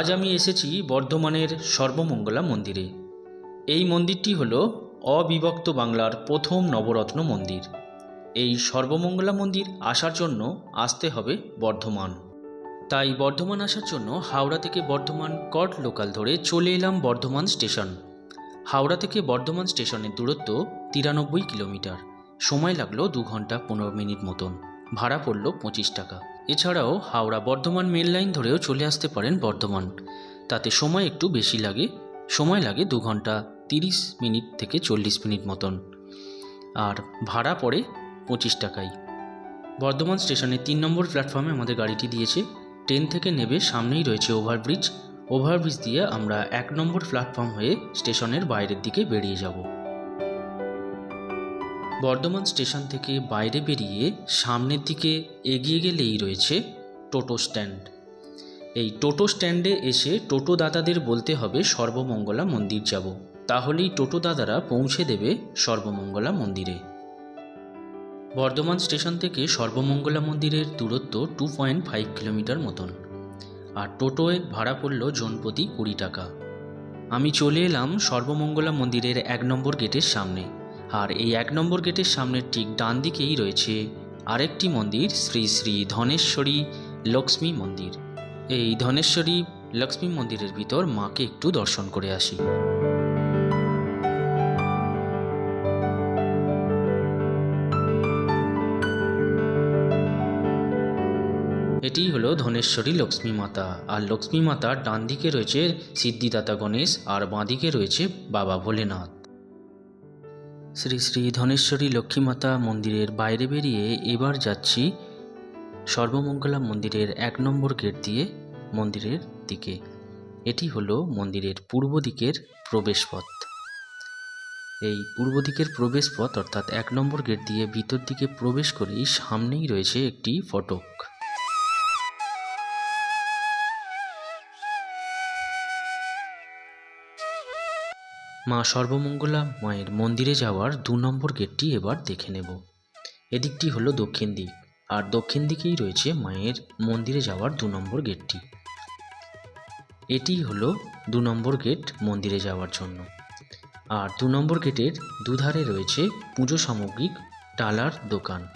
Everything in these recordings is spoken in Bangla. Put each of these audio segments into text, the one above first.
আজ আমি এসেছি বর্ধমানের সর্বমঙ্গলা মন্দিরে। এই মন্দিরটি হল অবিভক্ত বাংলার প্রথম নবরত্ন মন্দির। এই সর্বমঙ্গলা মন্দির আসার জন্য আসতে হবে বর্ধমান। তাই বর্ধমান আসার জন্য হাওড়া থেকে বর্ধমান কট লোকাল ধরে চলে এলাম বর্ধমান স্টেশন। হাওড়া থেকে বর্ধমান স্টেশনের দূরত্ব তিরানব্বই কিলোমিটার। সময় লাগল দু ঘণ্টা পনেরো মিনিট মতন। ভাড়া পড়ল পঁচিশ টাকা। এছাড়াও হাওড়া বর্ধমান মেল লাইন ধরেও চলে আসতে পারেন বর্ধমান। তাতে সময় একটু বেশি লাগে, সময় লাগে দু ঘণ্টা তিরিশ মিনিট থেকে চল্লিশ মিনিট মতন। আর ভাড়া পড়ে পঁচিশ টাকাই বর্ধমান স্টেশনে তিন নম্বর প্ল্যাটফর্মে আমাদের গাড়িটি দিয়েছে। ট্রেন থেকে নেবে সামনেই রয়েছে ওভারব্রিজ। ওভারব্রিজ দিয়ে আমরা এক নম্বর প্ল্যাটফর্ম হয়ে স্টেশনের বাইরের দিকে বেরিয়ে যাব। বর্ধমান স্টেশন থেকে বাইরে বেরিয়ে সামনের দিকে এগিয়ে গেলেই রয়েছে টোটো স্ট্যান্ড। এই টোটো স্ট্যান্ডে এসে টোটো দাদাদের বলতে হবে সর্বমঙ্গলা মন্দির যাব। তাহলেই টোটো দাদারা পৌঁছে দেবে সর্বমঙ্গলা মন্দিরে। বর্ধমান স্টেশন থেকে সর্বমঙ্গলা মন্দিরের দূরত্ব টু পয়েন্ট ফাইভ কিলোমিটার মতন। আর টোটোয় ভাড়া পড়ল জনপ্রতি কুড়ি টাকা। আমি চলে এলাম সর্বমঙ্গলা মন্দিরের এক নম্বর গেটের সামনে। আর এই এক নম্বর গেটের সামনের ঠিক ডান দিকেই রয়েছে আরেকটি মন্দির, শ্রী শ্রী ধনেশ্বরী লক্ষ্মী মন্দির। এই ধনেশ্বরী লক্ষ্মী মন্দিরের ভিতর মাকে একটু দর্শন করে আসি। এটি হলো ধনেশ্বরী লক্ষ্মী মাতা। আর লক্ষ্মী মাতার ডান দিকে রয়েছে সিদ্ধিদাতা গণেশ আর বাঁদিকে রয়েছে বাবা ভোলেনাথ। শ্রী শ্রী ধনেশ্বরী লক্ষ্মী মাতা মন্দিরের বাইরে বেরিয়ে এবার যাচ্ছি সর্বমঙ্গলা মন্দিরের এক নম্বর গেট দিয়ে মন্দিরের দিকে। এটি হলো মন্দিরের পূর্ব দিকের প্রবেশপথ। এই পূর্ব দিকের প্রবেশপথ অর্থাৎ এক নম্বর গেট দিয়ে ভিতর দিকে প্রবেশ করেই সামনেই রয়েছে একটি ফটক। মা সর্বমঙ্গলা মায়ের মন্দিরে যাওয়ার দু নম্বর গেটটি এবার দেখে নেব। এদিকটি হলো দক্ষিণ দিক, আর দক্ষিণ দিকেই রয়েছে মায়ের মন্দিরে যাওয়ার দু নম্বর গেটটি। এটি হলো দু নম্বর গেট মন্দিরে যাওয়ার জন্য। আর দু নম্বর গেটের দুধারে রয়েছে পুজো সামগ্রিক ডালার দোকান।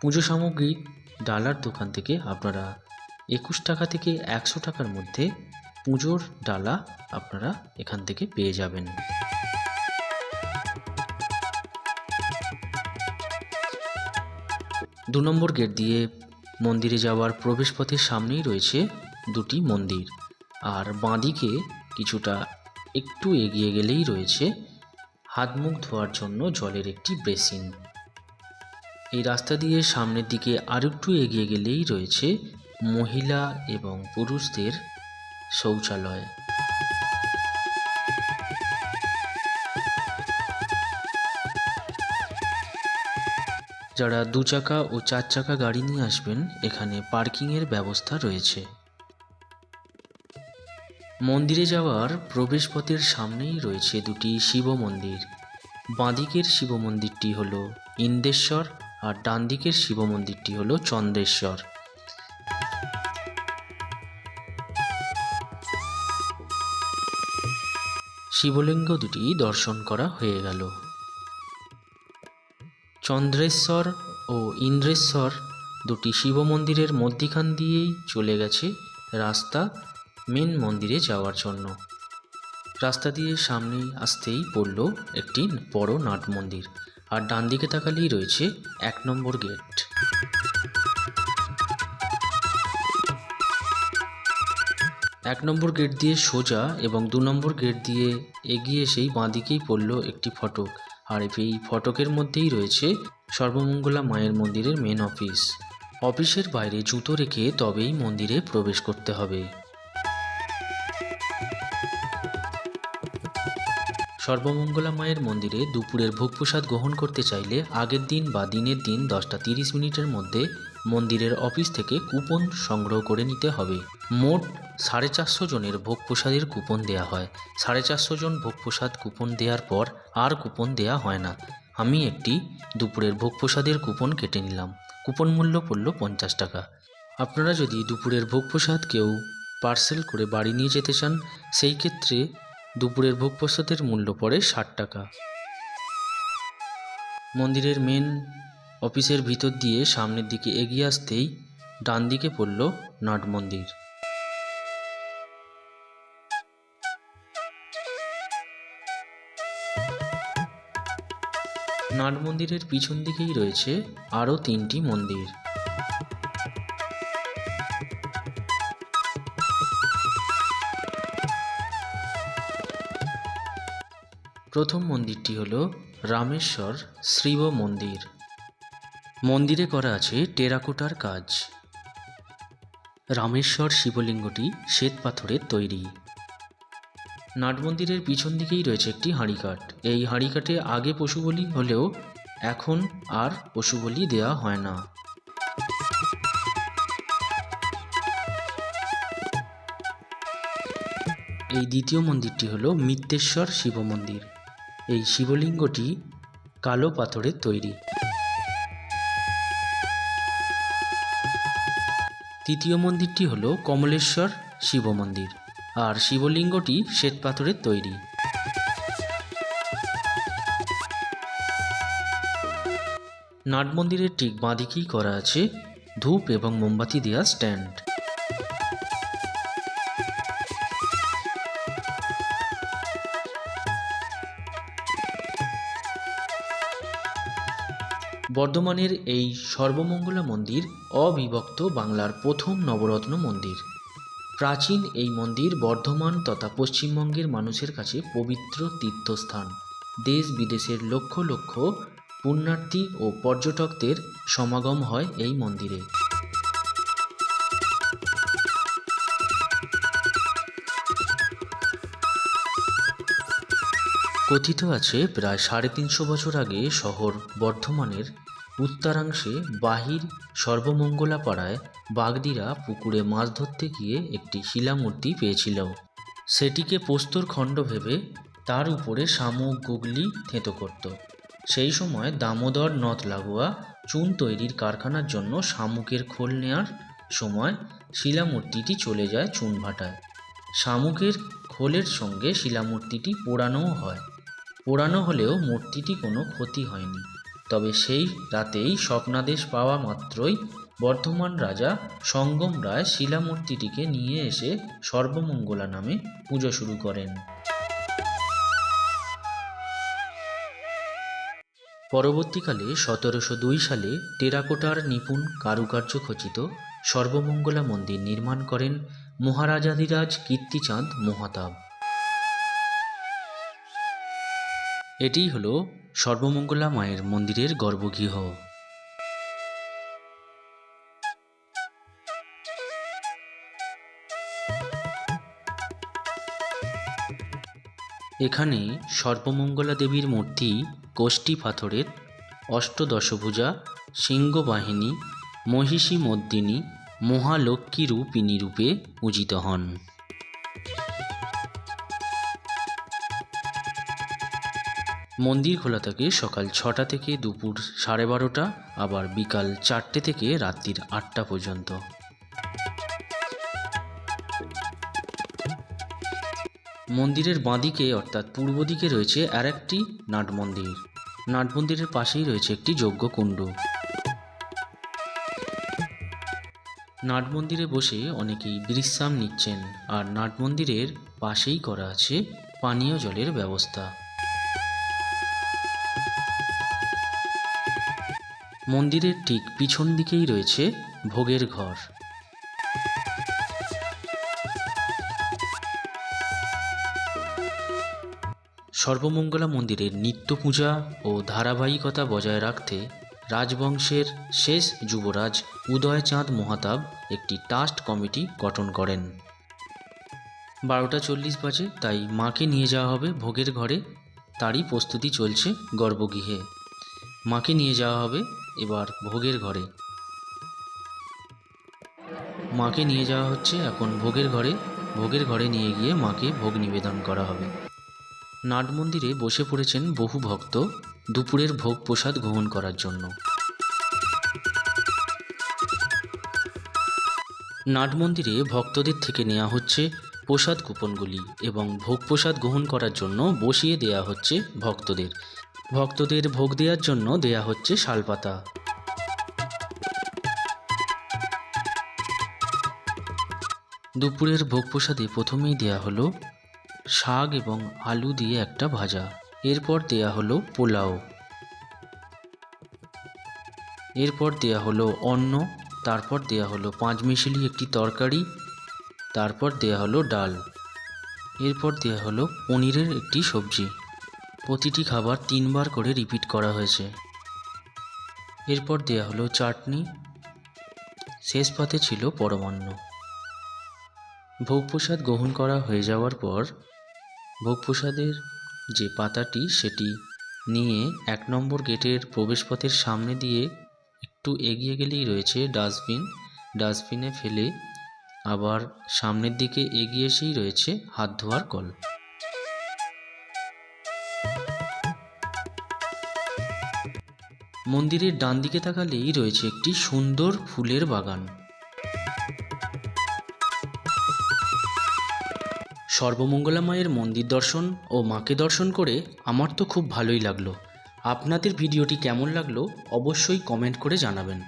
পুজো সামগ্রিক ডালার দোকান থেকে আপনারা একুশ টাকা থেকে একশো টাকার মধ্যে পুজোর ডালা আপনারা এখান থেকে পেয়ে যাবেন। দু নম্বর গেট দিয়ে মন্দিরে যাওয়ার প্রবেশপথের সামনেই রয়েছে দুটি মন্দির। আর বাঁদিকে কিছুটা একটু এগিয়ে গেলেই রয়েছে হাত মুখ ধোয়ার জন্য জলের একটি বেসিন। এই রাস্তা দিয়ে সামনের দিকে আরেকটু এগিয়ে গেলেই রয়েছে মহিলা এবং পুরুষদের শৌচালয়। যারা দু চাকা ও চার চাকা গাড়ি নিয়ে আসবেন, এখানে পার্কিংয়ের ব্যবস্থা রয়েছে। মন্দিরে যাওয়ার প্রবেশপথের সামনেই রয়েছে দুটি শিব মন্দির। বাঁদিকের শিব মন্দিরটি হল ইন্দেশ্বর আর ডান দিকের শিব মন্দিরটি হল চন্দ্রেশ্বর। শিবলিঙ্গ দুটি দর্শন করা হয়ে গেল। চন্দ্রেশ্বর ও ইন্দ্রেশ্বর দুটি শিব মন্দিরের মধ্যিখান দিয়েই চলে গেছে রাস্তা, মেন মন্দিরে যাওয়ার জন্য। রাস্তা দিয়ে সামনে আসতেই পড়ল একটি বড় নাট মন্দির, আর ডান দিকে তাকালেই রয়েছে এক নম্বর গেট। এক নম্বর গেট দিয়ে সোজা এবং দু নম্বর গেট দিয়ে এগিয়ে এসেই বাঁদিকেই পড়ল একটি ফটক। আর এই ফটকের মধ্যেই রয়েছে সর্বমঙ্গলা মায়ের মন্দিরের মেন অফিস অফিসের বাইরে জুতো রেখে তবেই মন্দিরে প্রবেশ করতে হবে। সর্বমঙ্গলা মায়ের মন্দিরে দুপুরের ভোগ প্রসাদ গ্রহণ করতে চাইলে আগের দিন বা দিনের দিন দশটা তিরিশ মিনিটের মধ্যে মন্দিরের অফিস থেকে কুপন সংগ্রহ করে নিতে হবে। মোট সাড়ে চারশো জনের ভোগ প্রসাদের কুপন দেওয়া হয়। সাড়ে চারশো জন ভোগ প্রসাদ কুপন দেওয়ার পর আর কুপন দেওয়া হয় না। আমি একটি দুপুরের ভোগ প্রসাদের কুপন কেটে নিলাম। কুপন মূল্য পড়ল পঞ্চাশ টাকা। আপনারা যদি দুপুরের ভোগ প্রসাদ কেউ পার্সেল করে বাড়ি নিয়ে যেতে চান, সেই ক্ষেত্রে দুপুরের ভোগ প্রসাদের মূল্য পড়ে ষাট টাকা। মন্দিরের মেন অফিসের ভিতর দিয়ে সামনের দিকে এগিয়ে আসতেই ডান দিকে পড়ল নাট মন্দির। নাট মন্দিরের পিছন দিকেই রয়েছে আরও তিনটি মন্দির। প্রথম মন্দিরটি হল রামেশ্বর শ্রীব মন্দির। মন্দিরে করা আছে টেরাকোটার কাজ। রামেশ্বর শিবলিঙ্গটি শ্বেত পাথরের তৈরি। নাট মন্দিরের পিছন দিকেই রয়েছে একটি হাঁড়িকাঠ। এই হাঁড়িকাঠে আগে পশু বলি হলেও এখন আর পশু বলি দেওয়া হয় না। এই দ্বিতীয় মন্দিরটি হলো মিত্তেশ্বর শিব মন্দির এই শিবলিঙ্গটি কালো পাথরের তৈরি। তৃতীয় মন্দিরটি হল কমলেশ্বর শিব মন্দির, আর শিবলিঙ্গটি শ্বেত পাথরের তৈরি। নাট মন্দিরের ঠিক বাঁদিকেই করা আছে ধূপ এবং মোমবাতি দেওয়া স্ট্যান্ড। বর্ধমানের এই সর্বমঙ্গলা মন্দির অবিভক্ত বাংলার প্রথম নবরত্ন মন্দির। প্রাচীন এই মন্দির বর্ধমান তথা পশ্চিমবঙ্গের মানুষের কাছে পবিত্র তীর্থস্থান। দেশ বিদেশের লক্ষ লক্ষ পুণ্যার্থী ও পর্যটকদের সমাগম হয় এই মন্দিরে। কথিত আছে, প্রায় সাড়ে তিনশো বছর আগে শহর বর্ধমানের উত্তরাংশে বাহির সর্বমঙ্গলা পাড়ায় বাগদিরা পুকুরে মাছ ধরতে গিয়ে একটি শিলামূর্তি পেয়েছিল। সেটিকে পোস্তর খণ্ড ভেবে তার উপরে শামুক, গুগলি থেঁতো করত। সেই সময় দামোদর নথ লাগোয়া চুন তৈরির কারখানার জন্য শামুকের খোল নেওয়ার সময় শিলামূর্তিটি চলে যায় চুন ভাটায়। শামুকের খোলের সঙ্গে শিলামূর্তিটি পোড়ানোও হয়। পোড়ানো হলেও মূর্তিটি কোনো ক্ষতি হয়নি। তবে সেই রাতেই স্বপ্নাদেশ পাওয়া মাত্রই বর্ধমান রাজা সঙ্গম রায় শিলামূর্তিটিকে নিয়ে এসে সর্বমঙ্গলা নামে পুজো শুরু করেন। পরবর্তীকালে সতেরোশো দুই সালে টেরাকোটার নিপুণ কারুকার্য খচিত সর্বমঙ্গলা মন্দির নির্মাণ করেন মহারাজাধিরাজ কীর্তিচাঁদ মোহাতাব। এটিই হলো সর্বমঙ্গলা মায়ের মন্দিরের গর্ভগৃহ। এখানে সর্বমঙ্গলা দেবীর মূর্তি, কোষ্ঠী পাথরের অষ্টদশভুজা, সিংহবাহিনী, মহিষী মদ্দিনী, মহালক্ষ্মী রূপিণী রূপে পূজিত হন। মন্দির খোলা থাকে সকাল ছটা থেকে দুপুর সাড়ে বারোটা, আবার বিকাল চারটে থেকে রাত্রির আটটা পর্যন্ত। মন্দিরের বাঁদিকে, অর্থাৎ পূর্ব দিকে রয়েছে আর একটি নাট মন্দির। নাট মন্দিরের পাশেই রয়েছে একটি যজ্ঞকুণ্ড নাট মন্দিরে বসে অনেকেই বিশ্রাম নিচ্ছেন, আর নাট মন্দিরের পাশেই করা আছে পানীয় জলের ব্যবস্থা। মন্দিরের ঠিক পিছন দিকেই রয়েছে ভোগের ঘর। সর্বমঙ্গলা মন্দিরের নিত্য পূজা ও ধারাবাহিকতা বজায় রাখতে রাজবংশের শেষ যুবরাজ উদয়চাঁদ মহাতাব একটি ট্রাস্ট কমিটি গঠন করেন। বারোটা চল্লিশ বাজে, তাই মাকে নিয়ে যাওয়া হবে ভোগের ঘরে। তারই প্রস্তুতি চলছে গর্ভগৃহে। মাকে নিয়ে যাওয়া হবে এবার ভোগের ঘরে। মাকে নিয়ে যাওয়া হচ্ছে, এখন ভোগের ঘরে। ভোগের ঘরে নিয়ে গিয়ে মাকে ভোগ নিবেদন করা হবে। নাট মন্দিরে বসে পড়েছেন বহু ভক্ত দুপুরের ভোগ প্রসাদ গ্রহণ করার জন্য। নাট মন্দিরে ভক্তদের থেকে নেওয়া হচ্ছে প্রসাদ কুপনগুলি এবং ভোগ প্রসাদ গ্রহণ করার জন্য বসিয়ে দেয়া হচ্ছে ভক্তদের। ভক্তদের ভোগ দেওয়ার জন্য দেয়া হচ্ছে শালপাতা। দুপুরের ভোগ প্রসাদে প্রথমেই দেয়া হলো শাক এবং আলু দিয়ে একটা ভাজা। এরপর দেয়া হলো পোলাও। এরপর দেয়া হলো অন্ন, তারপর দেয়া হলো পাঁচ মিশালি একটি তরকারি, তারপর দেয়া হলো ডাল। এরপর দেয়া হলো পনিরের একটি সবজি। প্রতিটি খাবার তিনবার করে রিপিট করা হয়েছে। এরপর দেয়া হলো চাটনি। শেষ পাতে ছিল পরমান্ন। ভোগ প্রসাদ গ্রহণ করা হয়ে যাওয়ার পর ভোগ প্রসাদের যে পাতাটি সেটি নিয়ে এক নম্বর গেটের প্রবেশপথের সামনে দিয়ে একটু এগিয়ে গেলেই রয়েছে ডাস্টবিন। ডাস্টবিনে ফেলে আবার সামনের দিকে এগিয়ে এসেই রয়েছে হাত ধোয়ার কল। মন্দিরের ডান দিকে তাকালেই রয়েছে একটি সুন্দর ফুলের বাগান। সর্বমঙ্গলা মায়ের মন্দির দর্শন ও মাকে দর্শন করে আমার তো খুব ভালোই লাগল। আপনাদের ভিডিওটি কেমন লাগল অবশ্যই কমেন্ট করে জানাবেন।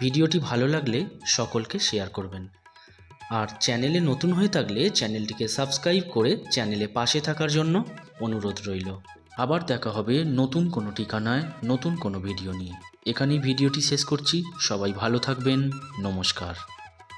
ভিডিওটি ভালো লাগলে সকলকে শেয়ার করবেন। আর চ্যানেলে নতুন হয়ে থাকলে চ্যানেলটিকে সাবস্ক্রাইব করে চ্যানেলে পাশে থাকার জন্য অনুরোধ রইল। আবার দেখা হবে নতুন কোনো ঠিকানায়, নতুন কোনো ভিডিও নিয়ে। এখানেই ভিডিওটি শেষ করছি। সবাই ভালো থাকবেন। নমস্কার।